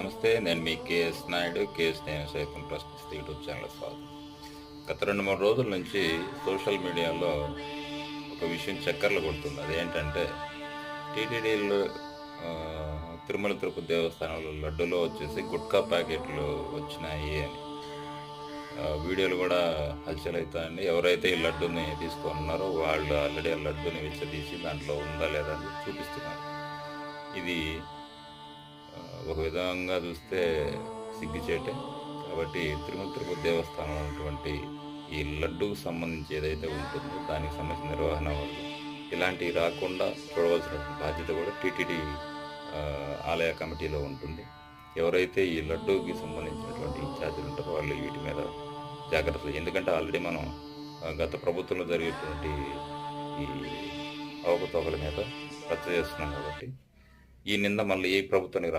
నమస్తే నేను మీ KS Naidu KS నేను సైతం ప్రశ్నిస్తే యూట్యూబ్ ఛానల్ స్వాగతం. గత రెండు మూడు రోజుల నుంచి సోషల్ మీడియాలో ఒక విషయం చక్కర్లు కొడుతుంది. అదేంటంటే టీటీడీలో తిరుమల తిరుపతి దేవస్థానంలో లడ్డూలో వచ్చేసి గుట్కా ప్యాకెట్లు వచ్చినాయి అని. వీడియోలు కూడా హల్చల్ అవుతాయండి ఎవరైతే ఈ లడ్డుని తీసుకున్నారో వాళ్ళు ఆల్రెడీ ఆ లడ్డుని విచ్చదీసి దాంట్లో ఉందా లేదా అని చూపిస్తున్నారు. ఇది ఒక విధంగా చూస్తే సిగ్గుచేటే. కాబట్టి తిరుమల తిరుపతి దేవస్థానం ఉన్నటువంటి ఈ లడ్డుకు సంబంధించి ఏదైతే ఉంటుందో దానికి సంబంధించిన నిర్వహణ వాళ్ళు. ఇలాంటివి రాకుండా చూడవలసిన బాధ్యత కూడా టీటీడీ ఆలయ కమిటీలో ఉంటుంది. ఎవరైతే ఈ లడ్డూకి సంబంధించినటువంటి ఇన్ఛార్జీలు ఉంటారో వాళ్ళు వీటి మీద జాగ్రత్తలు ఎందుకంటే ఆల్రెడీ మనం గత ప్రభుత్వంలో జరిగేటువంటి ఈ అవకతవకల మీద రద్దు చేస్తున్నాం కాబట్టి ఈ నింద మళ్ళీ ఏ ప్రభుత్వానికి రా